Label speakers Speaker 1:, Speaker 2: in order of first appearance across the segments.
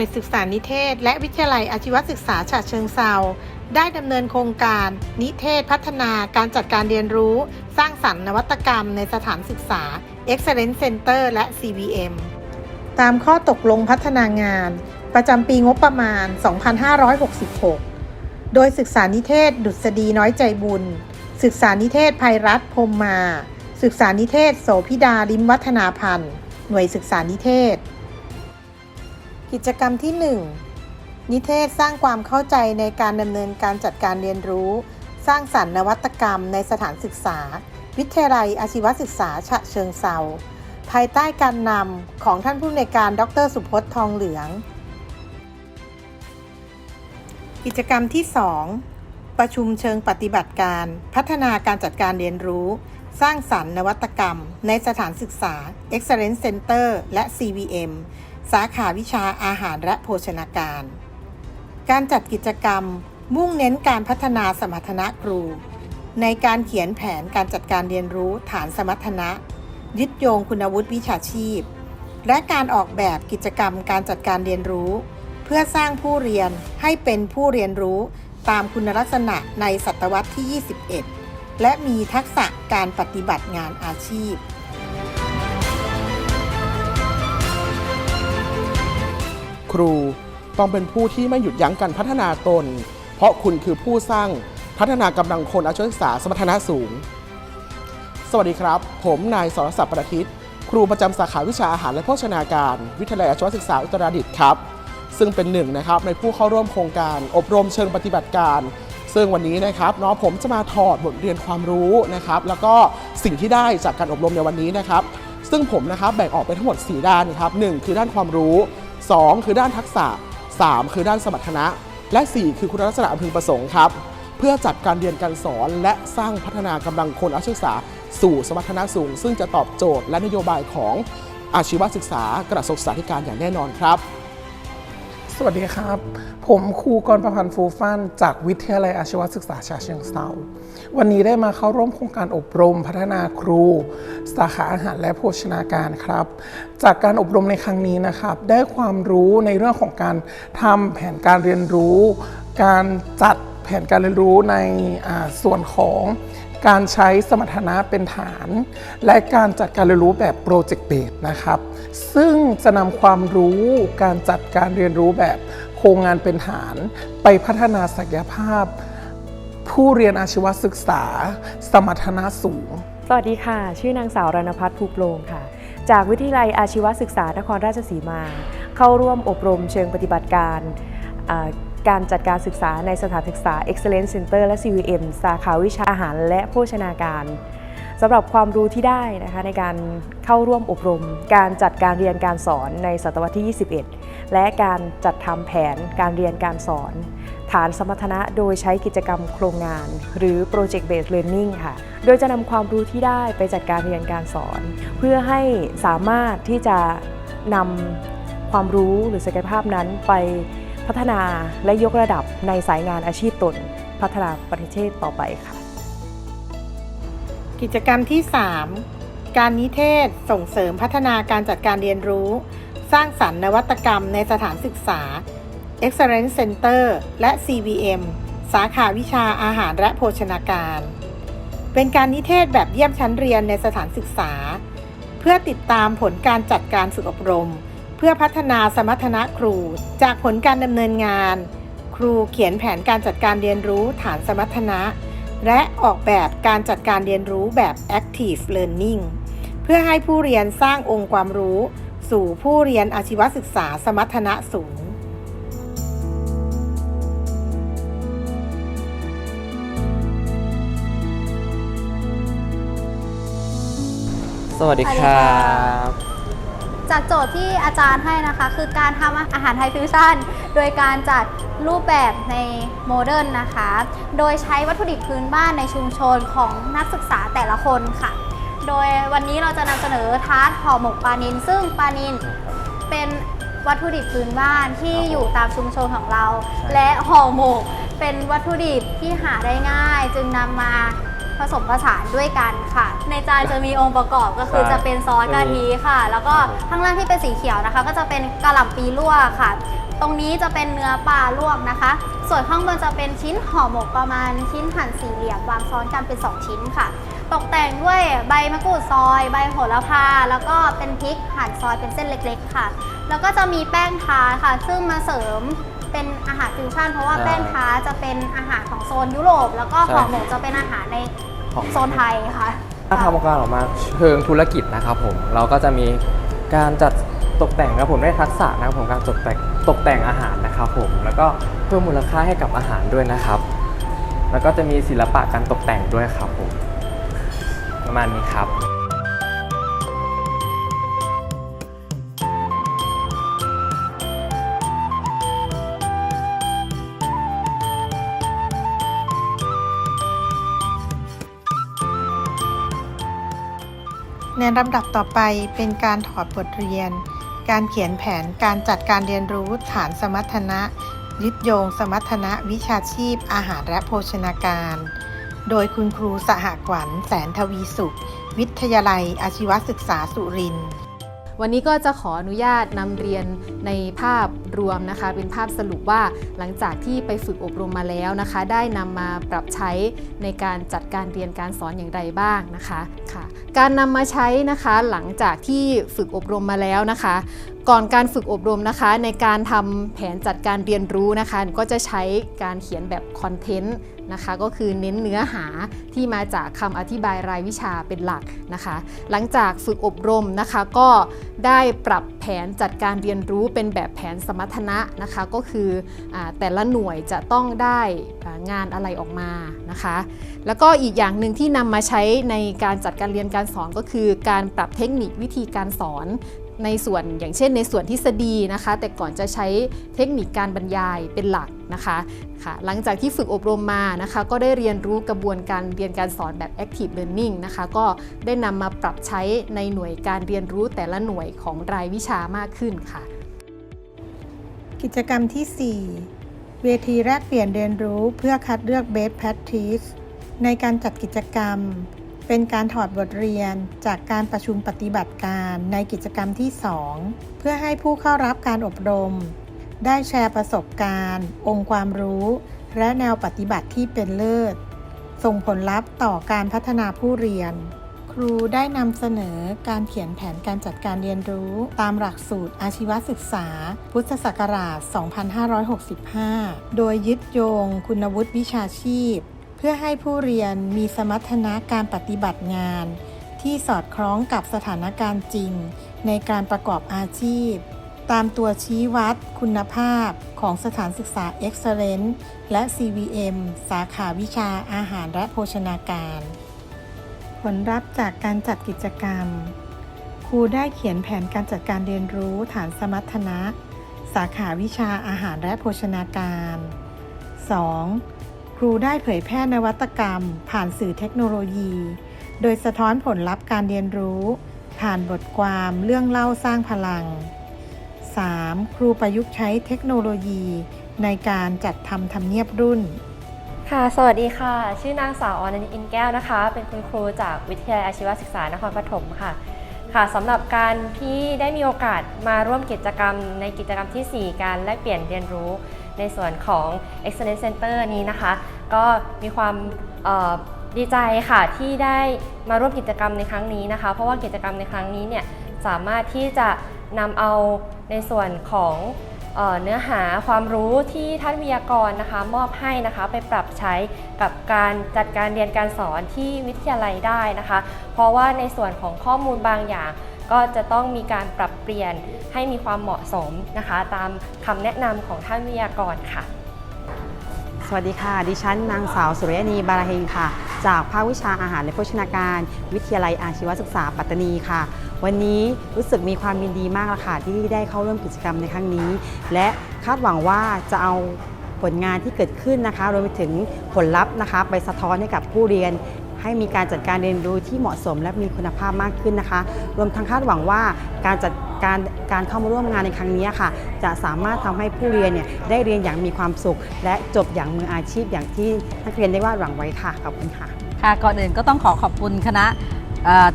Speaker 1: น่วยศึกษานิเทศ และวิทยาลัยอาชีวศึกษาฉะเชิงเซาได้ดำเนินโครงการ นิเทศพัฒนาการจัดการเรียนรู้ สร้างสรรค์นวัตกรรมในสถานศึกษา Excellence Center และ CVM ตามข้อตกลงพัฒนางาน ประจำปีงบประมาณ 2566 โดยศึกษานิเทศ ดุษฎีน้อยใจบุญ ศึกษานิเทศภัยรัฐพรมมา ศึกษานิเทศ โสพิดาลิมวัฒนาพันธ์ หน่วยศึกษานิเทศ กิจกรรมที่ 1 นิเทศสร้างความเข้าใจในการดำเนินการจัดการเรียนรู้ สร้างสรรค์นวัตกรรมในสถานศึกษา วิทยาลัยอาชีวศึกษาฉะเชิงเซาภายใต้การนำของท่านผู้อำนวยการดรสุพจน์ทองเหลือง กิจกรรมที่ 2 ประชุมเชิงปฏิบัติการ พัฒนาการจัดการเรียนรู้ สร้างสรรค์นวัตกรรม ในสถานศึกษา Excellence Center และ CVM สาขาวิชาอาหารและโภชนาการ การจัดกิจกรรมมุ่งเน้นการพัฒนาสมรรถนะครู ในการเขียนแผนการจัดการเรียนรู้ฐานสมรรถนะ ยึดโยงคุณวุฒิวิชาชีพ และการออกแบบกิจกรรมการจัดการเรียนรู้ เพื่อสร้างผู้เรียนให้เป็นผู้เรียนรู้ตามคุณลักษณะในศตวรรษที่ 21 และมีทักษะการปฏิบัติงานอาชีพ
Speaker 2: ครูต้องเป็นผู้ที่ไม่หยุดยั้งการพัฒนาตน เพราะคุณคือผู้สร้างพัฒนากำลังคนอาชีวศึกษาสมรรถนะสูง สวัสดีครับ ผมนายสรศักดิ์ประทิตครูประจำสาขาวิชาอาหารและโภชนาการ วิทยาลัยอาชีวศึกษาอุตรดิตถ์ครับ ซึ่งเป็นหนึ่งนะครับในผู้เข้าร่วมโครงการ อบรมเชิงปฏิบัติการ ซึ่งวันนี้นะครับน้องผมจะมาถอดบทเรียนความรู้นะครับ แล้วก็สิ่งที่ได้จากการอบรมในวันนี้นะครับ ซึ่งผมนะครับแบ่งออกเป็นทั้งหมด 4 ด้านนะครับหนึ่งคือด้านความรู้ 2 คือด้านทักษะ 3 คือด้านสมรรถนะ และ 4 คือคุณลักษณะอันพึงประสงค์ครับ เพื่อจัดการเรียนการสอน และสร้างพัฒนากำลังคนอาชีวศึกษา สู่สมรรถนะสูง ซึ่งจะตอบโจทย์และนโยบายของอาชีวศึกษากระทรวงศึกษาธิการอย่างแน่นอนครับ
Speaker 3: สวัสดีครับ ผมครูกรประพันธ์ฟูฟันจากวิทยาลัยอาชีวศึกษาชาเชียงเซาวันนี้ได้มาเข้าร่วมโครงการอบรมพัฒนาครู สาขาอาหารและโภชนาการครับ จากการอบรมในครั้งนี้นะครับ ได้ความรู้ในเรื่องของการทำแผนการเรียนรู้ การจัด ผนการเรียนรู้ในส่วนของการใช้สมรรถนะเป็นฐาน และการจัดการเรียนรู้แบบโปรเจกต์เบสนะครับ ซึ่งจะนำความรู้การจัดการเรียนรู้แบบโครงงานเป็นฐาน ไปพัฒนาศักยภาพ ผู้เรียนอาชีวศึกษา สมรรถนะสูง
Speaker 4: สวัสดีค่ะ ชื่อนางสาวรณพัฒน์ภูโปรงค่ะ จากวิทยาลัยอาชีวศึกษานครราชสีมา เข้าร่วมอบรมเชิงปฏิบัติการ การจัดการศึกษาในสถานศึกษา Excellence Center และ CVM สาขาวิชาอาหารและโภชนาการสำหรับความรู้ที่ได้นะคะในการเข้าร่วมอบรม การจัดการเรียนการสอนในศตวรรษที่ 21 และการจัดทำแผนการเรียนการสอน ฐานสมรรถนะโดยใช้กิจกรรมโครงงาน หรือ Project Based Learning ค่ะ โดยจะนำความรู้ที่ได้ไปจัดการเรียนการสอน เพื่อให้สามารถที่จะนำความรู้หรือศักยภาพนั้นไป พัฒนาและยกระดับในสายงานอาชีพตน พัฒนาประเทศต่อไปค่ะ
Speaker 1: กิจกรรมที่ 3 การนิเทศส่งเสริมพัฒนาการจัดการเรียนรู้ สร้างสรรค์นวัตกรรมในสถานศึกษา Excellence Center และ CVM สาขาวิชาอาหารและโภชนาการ เป็นการนิเทศแบบเยี่ยมชั้นเรียนในสถานศึกษา เพื่อติดตามผลการจัดการฝึกอบรม เพื่อพัฒนาสมรรถนะครู จากผลการดำเนินงาน ครูเขียนแผนการจัดการเรียนรู้ฐานสมรรถนะ และออกแบบการจัดการเรียนรู้แบบ active learning เพื่อให้ผู้เรียนสร้างองค์ความรู้ สู่ผู้เรียนอาชีวศึกษาสมรรถนะสูง
Speaker 5: สวัสดีครับ
Speaker 6: จากโจทย์ที่อาจารย์ให้นะคะ คือการทำอาหารไทยฟิวชั่น โดยการจัดรูปแบบในโมเดิร์นนะคะ โดยใช้วัตถุดิบพื้นบ้านในชุมชนของนักศึกษาแต่ละคนค่ะ โดยวันนี้เราจะนำเสนอทาร์ตห่อหมกปลานิน ซึ่งปลานินเป็นวัตถุดิบพื้นบ้านที่อยู่ตามชุมชนของเรา และห่อหมกเป็นวัตถุดิบที่หาได้ง่าย จึงนำมา ผสมผสานด้วยกันค่ะ ในจานจะมีองค์ประกอบก็คือ
Speaker 5: ใช่
Speaker 6: จะเป็นซอสกะทิค่ะ แล้วก็
Speaker 5: ครับผม
Speaker 6: ข้างล่างที่เป็นสีเขียวนะคะ ก็จะเป็นกะหล่ำปีลวกค่ะ ตรงนี้จะเป็นเนื้อปลาลวกนะคะ ส่วนข้างบนจะเป็นชิ้นห่อหมกประมาณชิ้นหั่นสี่เหลี่ยมวางซ้อนกันเป็น 2 ชิ้นค่ะ ตกแต่งด้วยใบมะกรูดซอย ใบโหระพา แล้วก็เป็นพริกหั่นซอยเป็นเส้นเล็ก ๆ ค่ะ แล้วก็จะมีแป้งทาร์ตค่ะ ซึ่งมาเสริมเป็นอาหารฟิวชั่นเพราะว่า
Speaker 5: ใช่
Speaker 6: แป้งทาร์ตจะเป็นอาหารของโซนยุโรป แล้วก็
Speaker 5: ใช่
Speaker 6: ห่อหมกจะเป็นอาหารใน
Speaker 5: ของ
Speaker 6: โซนไทยค่ะ
Speaker 5: ถ้าทำการออกมาเชิงธุรกิจนะครับผม เราก็จะมีการจัดตกแต่งนะครับผมได้ทักษะนะครับผมการตกแต่งตกแต่งอาหารนะครับผมแล้วก็เพิ่มมูลค่าให้กับอาหารด้วยนะครับ แล้วก็จะมีศิลปะการตกแต่งด้วยครับผมประมาณนี้ครับ
Speaker 1: ในลำดับต่อไปเป็นการถอดบทเรียน การเขียนแผนการจัดการเรียนรู้ฐานสมรรถนะยึดโยงสมรรถนะวิชาชีพ อาหารและโภชนาการ โดยคุณครูสหขวัญแสนทวีสุข วิทยาลัยอาชีวศึกษาสุรินทร์
Speaker 7: วันนี้ก็จะขออนุญาตนำเรียนในภาพรวมนะคะ เป็นภาพสรุปว่าหลังจากที่ไปฝึกอบรมมาแล้วนะคะ ได้นำมาปรับใช้ในการจัดการเรียนการสอนอย่างไรบ้างนะคะค่ะ การนำมาใช้นะคะหลังจากที่ฝึกอบรมมาแล้วนะคะ ก่อนการฝึกอบรมนะคะ ในการทำแผนจัดการเรียนรู้นะคะ ก็จะใช้การเขียนแบบคอนเทนต์ นะคะ ก็คือเน้นเนื้อหาที่มาจากคำอธิบายรายวิชาเป็นหลักนะคะ หลังจากฝึกอบรมนะคะก็ได้ปรับแผนจัดการเรียนรู้เป็นแบบแผนสมรรถนะนะคะ ก็คืออแต่ละหน่วยจะต้องได้งานอะไรออกมานะคะ แล้วก็อีกอย่างหนึ่งที่นำมาใช้ในการจัดการเรียนการสอนก็คือ การปรับเทคนิควิธีการสอน ในส่วนอย่างเช่นในส่วนทฤษฎีนะคะ แต่ก่อนจะใช้เทคนิคการบรรยายเป็นหลักนะคะค่ะหลังจากที่ฝึกอบรมมานะคะ ก็ได้เรียนรู้กระบวนการเรียนการสอนแบบ active learning นะคะ ก็ได้นำมาปรับใช้ในหน่วยการเรียนรู้แต่ละหน่วยของรายวิชามากขึ้นค่ะ
Speaker 1: กิจกรรมที่ 4 เวทีแลกเปลี่ยนเรียนรู้เพื่อคัดเลือก Best Practice ในการจัดกิจกรรม เป็นการถอดบทเรียนจากการประชุมปฏิบัติการในกิจกรรมที่ 2 เพื่อให้ผู้เข้ารับการอบรม ได้แชร์ประสบการณ์ องค์ความรู้ และแนวปฏิบัติที่เป็นเลิศ ส่งผลลัพธ์ต่อการพัฒนาผู้เรียน ครูได้นำเสนอการเขียนแผนการจัดการเรียนรู้ตามหลักสูตรอาชีวศึกษา พุทธศักราช 2565 โดยยึดโยงคุณวุฒิวิชาชีพ เพื่อให้ผู้เรียนมีสมรรถนะการปฏิบัติงาน ที่สอดคล้องกับสถานการณ์จริง ในการประกอบอาชีพ ตามตัวชี้วัดคุณภาพของสถานศึกษา Excellence และ CVM สาขาวิชาอาหารและโภชนาการ ผลลัพธ์จากการจัดกิจกรรม ครูได้เขียนแผนการจัดการเรียนรู้ฐานสมรรถนะ สาขาวิชาอาหารและโภชนาการ 2. ครูได้เผยแพร่นวัตกรรม ผ่านสื่อเทคโนโลยี โดยสะท้อนผลลัพธ์การเรียนรู้ ผ่านบทความเรื่องเล่าสร้างพลัง 3. ครูประยุกต์ใช้เทคโนโลยี ในการจัดทำทำเนียบรุ่น
Speaker 4: ค่ะ สวัสดีค่ะ ชื่อนางสาวอนันต์อินแก้วนะคะ เป็นคุณครูจากวิทยาลัยอาชีวศึกษานครปฐมค่ะ ค่ะสำหรับการที่ได้มีโอกาสมาร่วมกิจกรรมในกิจกรรมทีสี่4 การแลกเปลี่ยนเรียนรู้ ในส่วนของ Excellence Center นี้นะคะ ก็มีความดีใจค่ะที่ได้มาร่วมกิจกรรมในครั้งนี้นะคะ เพราะว่ากิจกรรมในครั้งนี้เนี่ยสามารถที่จะนำเอาในส่วนของเอ่อเนื้อหาความรู้ที่ท่านวิทยากรนะคะ มอบให้นะคะไปปรับใช้กับการจัดการเรียนการสอนที่วิทยาลัยได้นะคะ เพราะว่าในส่วนของข้อมูลบางอย่าง ก็จะต้องมีการปรับเปลี่ยนให้มีความเหมาะสมนะคะ ตามคำแนะนำของท่านวิทยากรค่ะ
Speaker 8: สวัสดีค่ะ ดิฉันนางสาวสุริยณีบาราเฮงค่ะ จากภาควิชาอาหารและโภชนาการ วิทยาลัยอาชีวศึกษาปัตตานีค่ะ วันนี้รู้สึกมีความยินดีมากละค่ะที่ได้เข้าร่วมกิจกรรมในครั้งนี้ และคาดหวังว่าจะเอาผลงานที่เกิดขึ้นนะคะรวมไปถึงผลลัพธ์นะคะ ไปสะท้อนให้กับผู้เรียน ให้มีการจัดการเรียนรู้ที่เหมาะสมและมีคุณภาพมากขึ้นนะคะ รวมทั้งคาดหวังว่าการจัดการการเข้ามาร่วมงานในครั้งนี้ค่ะ จะสามารถทำให้ผู้เรียนเนี่ยได้เรียนอย่างมีความสุข และจบอย่างมืออาชีพอย่างที่นักเรียนได้วาดหวังไว้ค่ะขอบคุณค่ะ
Speaker 9: ค่ะก่อนอื่นก็ต้องขอขอบคุณคณะ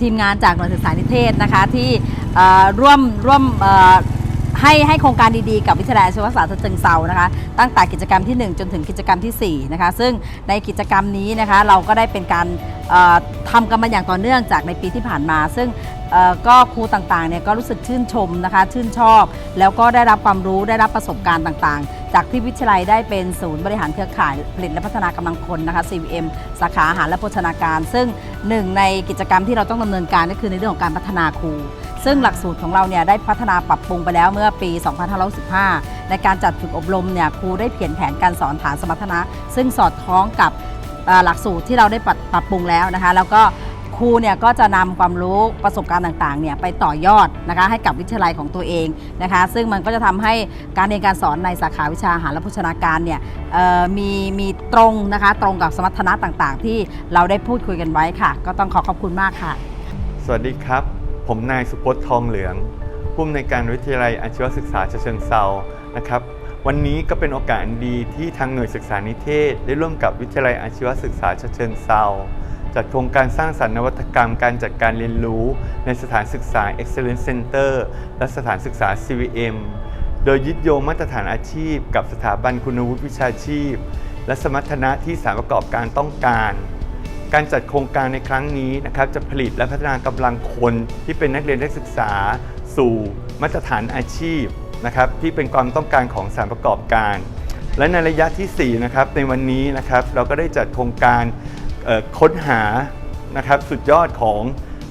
Speaker 9: ทีมงานจากหน่วยศึกษานิเทศนะคะที่ร่วมร่วม ให้ให้โครงการดีๆ กับวิทยาลัยอาชีวศึกษาฉะเชิงเซานะคะตั้งแต่กิจกรรมที่ 1 จนถึงกิจกรรมทีสี่ 4 นะคะ ซึ่งในกิจกรรมนี้นะคะเราก็ได้เป็นการทำกันมาอย่างต่อเนื่องจากในปีที่ผ่านมา ซึ่งก็ครูต่างๆเนี่ยก็รู้สึกชื่นชมนะคะชื่นชอบ แล้วก็ได้รับความรู้ได้รับประสบการณ์ต่างๆ จากที่วิทยาลัยได้เป็นศูนย์บริหารเครือข่ายผลิตและพัฒนากำลังคนนะคะ CVM สาขาอาหารและโภชนาการ ซึ่งหนึ่งในกิจกรรมที่เราต้องดำเนินการก็คือในเรื่องของการพัฒนาครู ซึ่งหลักสูตรของเราเนี่ยได้พัฒนาปรับปรุงไปแล้วเมื่อปี 2515 ในการจัดฝึกอบรมเนี่ยครูได้เขียนแผนการสอนฐานสมรรถนะ ซึ่งสอดคล้องกับหลักสูตรที่เราได้ปรับปรับปรุงแล้วนะคะ แล้วก็ครูเนี่ยก็จะนำความรู้ประสบการณ์ต่างๆเนี่ยไปต่อยอดนะคะให้กับวิทยาลัยของตัวเองนะคะ ซึ่งมันก็จะทำให้การเรียนการสอนในสาขาวิชาอาหารและโภชนาการเนี่ยมีมีตรงนะคะตรงกับสมรรถนะต่างๆ ที่เราได้พูดคุยกันไว้ค่ะ ก็ต้องขอขอบคุณมากค่ะ
Speaker 10: สวัสดีครับ ผมนายสุพจน์ทองเหลือง ผู้อำนวยการวิทยาลัยอาชีวศึกษาเชิงเซานะครับ วันนี้ก็เป็นโอกาสดีที่ทางหน่วยศึกษานิเทศ ได้ร่วมกับวิทยาลัยอาชีวศึกษาเชิงเซาจัดโครงการสร้างสรรค์นวัตกรรมการจัดการเรียนรู้ในสถานศึกษา Excellence Center และสถานศึกษา CVM โดยยึดโยงมาตรฐานอาชีพ กับสถาบันคุณวุฒิวิชาชีพ และสมรรถนะที่สถานประกอบการต้องการ การจัดโครงการในครั้งนี้นะครับจะผลิตและพัฒนากำลังคนที่เป็นนักเรียนนักศึกษา สู่มาตรฐานอาชีพนะครับที่เป็นความต้องการของสานประกอบการ และในระยะทีสี่4นะครับในวันนี้นะครับเราก็ได้จัดโครงการค้นหานะครับสุดยอดของ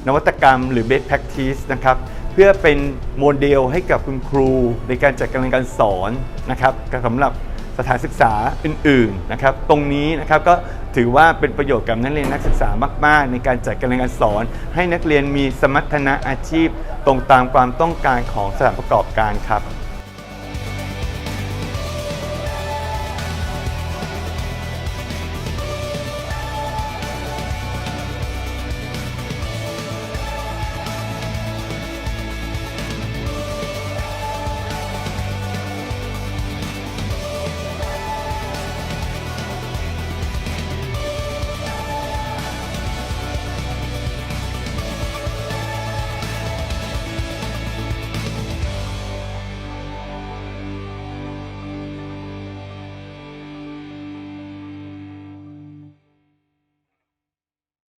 Speaker 10: นวัตกรรมหรือ best practice นะครับเพื่อเป็นโมเดลให้กับคุณครูในการจัดการเรียนการสอนนะครับสำหรับ สถานศึกษาอื่นๆนะครับตรงนี้นะครับก็ถือว่าเป็นประโยชน์กับนักเรียนนักศึกษามาก ๆ ในการจัดการเรียนการสอน ให้นักเรียนมีสมรรถนะอาชีพ ตรงตามความต้องการของสถานประกอบการครับ